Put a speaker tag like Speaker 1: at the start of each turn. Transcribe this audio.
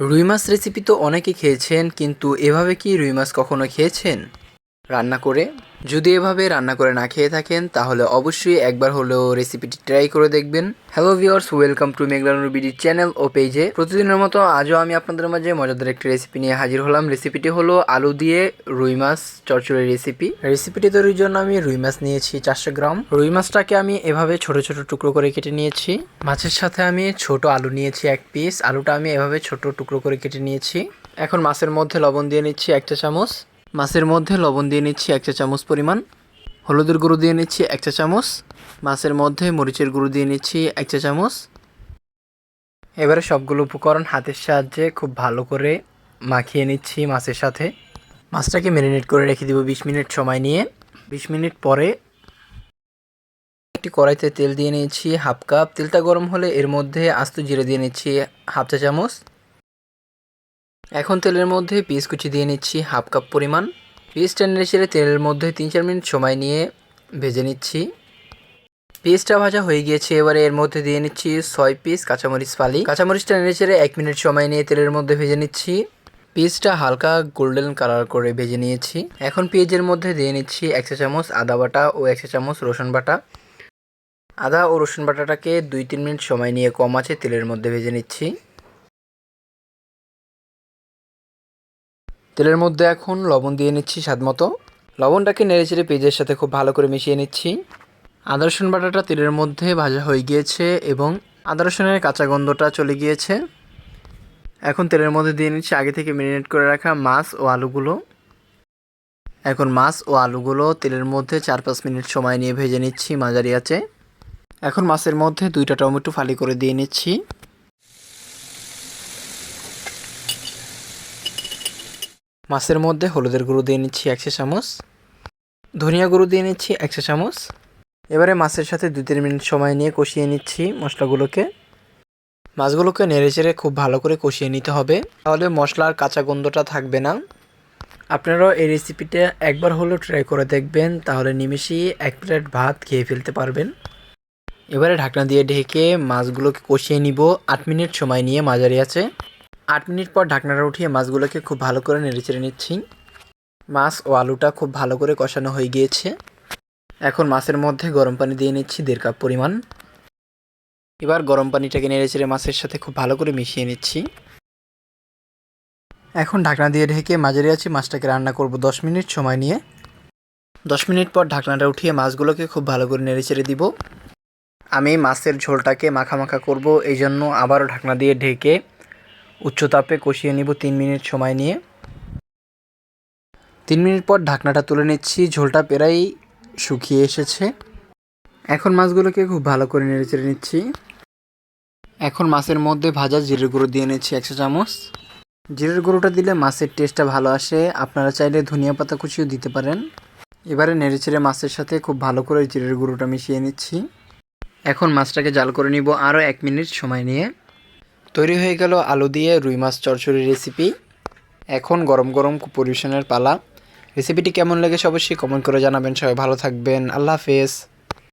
Speaker 1: রুই মাছ রেসিপি তো অনেকে খেয়েছেন কিন্তু এভাবে কি রুই মাছ কখনো খেয়েছেন? রান্না করে। যদি এভাবে রান্না করে না খেয়ে থাকেন, তাহলে অবশ্যই একবার হলেও রেসিপিটি ট্রাই করে দেখবেন। Hello viewers welcome to Meghlanur BD channel ও পেজে প্রতিদিনের মতো আজও আমি আপনাদের মাঝে মজাদার একটি রেসিপি নিয়ে হাজির হলাম। রেসিপিটি হলো আলু দিয়ে রুই মাছ চচ্চড়ি রেসিপি রেসিপিটি তৈরির জন্য আমি রুই মাছ নিয়েছি চারশো গ্রাম। রুই মাছটাকে আমি এভাবে ছোট ছোট টুকরো করে কেটে নিয়েছি। মাছের সাথে আমি ছোট আলু নিয়েছি এক পিস আলুটা আমি এভাবে ছোট টুকরো করে কেটে নিয়েছি। এখন মাছের মধ্যে লবণ দিয়ে নিচ্ছি একটা চামচ। মাছের মধ্যে লবণ দিয়ে নিচ্ছি এক চা চামচ পরিমাণ। হলুদের গুঁড়ো দিয়ে নিচ্ছি এক চা চামচ। মাছের মধ্যে মরিচের গুঁড়ো দিয়ে নিচ্ছি এক চা চামচ। এবারে সবগুলো উপকরণ হাতের সাহায্যে খুব ভালো করে মাখিয়ে নিচ্ছি মাছের সাথে। মাছটাকে ম্যারিনেট করে রেখে দিব বিশ মিনিট সময় নিয়ে। বিশ মিনিট পরে একটি কড়াইতে তেল দিয়ে নিয়েছি হাফ কাপ। তেলটা গরম হলে এর মধ্যে আস্ত জিরে দিয়ে নিচ্ছি হাফ চা চামচ। এখন তেলের মধ্যে পিস কুচি দিয়ে নিচ্ছি হাফ কাপ পরিমাণ। পিসটা নেড়ে চেড়ে তেলের মধ্যে তিন চার মিনিট সময় নিয়ে ভেজে নিচ্ছি। পিসটা ভাজা হয়ে গিয়েছে, এবারে এর মধ্যে দিয়ে নিচ্ছি ছয় পিস কাঁচামরিচ ফালি। কাঁচামরিচটা নেড়ে চেড়ে এক মিনিট সময় নিয়ে তেলের মধ্যে ভেজে নিচ্ছি। পিসটা হালকা গোল্ডেন কালার করে ভেজে নিয়েছি। এখন পেঁয়াজের মধ্যে দিয়ে নিচ্ছি এক চা চামচ আদা বাটা ও এক চা চামচ রসুন বাটা। আদা ও রসুন বাটাটাকে দুই তিন মিনিট সময় নিয়ে কম আছে তেলের মধ্যে ভেজে নিচ্ছি। তেলের মধ্যে এখন লবণ দিয়ে নিচ্ছি স্বাদ মতো। লবণটাকে নেড়েচেড়ে পেঁয়াজের সাথে খুব ভালো করে মিশিয়ে নিচ্ছি। আদা রসুন বাটাটা তেলের মধ্যে ভাজা হয়ে গিয়েছে এবং আদা রসুনের কাঁচা গন্ধটা চলে গিয়েছে। এখন তেলের মধ্যে দিয়ে নিচ্ছি আগে থেকে ম্যারিনেট করে রাখা মাছ ও আলুগুলো। এখন মাছ ও আলুগুলো তেলের মধ্যে চার পাঁচ মিনিট সময় নিয়ে ভেজে নিচ্ছি মাঝারি আছে এখন মাছের মধ্যে দুইটা টমেটো ফালি করে দিয়ে নিচ্ছি। মাছের মধ্যে হলুদের গুঁড়ো দিয়ে নিচ্ছি একশো চামচ, ধনিয়া গুঁড়ো দিয়ে নিচ্ছি একশো চামচ। এবারে মাছের সাথে দু তিন মিনিট সময় নিয়ে কষিয়ে নিচ্ছি মশলাগুলোকে। মাছগুলোকে নেড়ে চেড়ে খুব ভালো করে কষিয়ে নিতে হবে। তাহলে মশলার কাঁচা গন্ধটা থাকবে না। আপনারাও এই রেসিপিটা একবার হলেও ট্রাই করে দেখবেন, তাহলে নিমেষেই এক প্লেট ভাত খেয়ে ফেলতে পারবেন। এবারে ঢাকনা দিয়ে ঢেকে মাছগুলোকে কষিয়ে নিব। আট মিনিট সময় নিয়ে মাঝারি আছে। আট মিনিট পর ঢাকনাটা উঠিয়ে মাছগুলোকে খুব ভালো করে নেড়েচেড়ে নিচ্ছি। মাছ ও আলুটা খুব ভালো করে কষানো হয়ে গিয়েছে। এখন মাছের মধ্যে গরম পানি দিয়ে নিচ্ছি দেড় কাপ পরিমাণ। এবার গরম পানিটাকে নেড়েচেড়ে মাছের সাথে খুব ভালো করে মিশিয়ে নিচ্ছি। এখন ঢাকনা দিয়ে ঢেকে মাঝারি আছে মাছটাকে রান্না করব দশ মিনিট সময় নিয়ে। দশ মিনিট পর ঢাকনাটা উঠিয়ে মাছগুলোকে খুব ভালো করে নেড়েচেড়ে দিব। আমি মাছের ঝোলটাকে মাখা মাখা করব এই জন্য আবারও ঢাকনা দিয়ে ঢেকে উচ্চ তাপে কষিয়ে নিব তিন মিনিট সময় নিয়ে। তিন মিনিট পর ঢাকনাটা তুলে নিচ্ছি, ঝোলটা প্রায় শুকিয়ে এসেছে। এখন মাছগুলোকে খুব ভালো করে নেড়েচেড়ে নিচ্ছি। এখন মাছের মধ্যে ভাজা জিরের গুঁড়ো দিয়ে নিচ্ছি একশো চামচ। জিরের গুঁড়োটা দিলে মাছের টেস্টটা ভালো আসে। আপনারা চাইলে ধনিয়া পাতা কুচিও দিতে পারেন। এবারে নেড়েচেড়ে মাছের সাথে খুব ভালো করে জিরের গুঁড়োটা মিশিয়ে নিচ্ছি। এখন মাছটাকে জাল করে নিব আরও এক মিনিট সময় নিয়ে। তৈরি হয়ে গেল আলু দিয়ে রুই মাছ চড়চড়ি রেসিপি এখন গরম গরম পরিবেশনের পালা। রেসিপিটি কেমন লেগেছে অবশ্যই কমেন্ট করে জানাবেন। সবাই ভালো থাকবেন। আল্লাহ হাফেজ।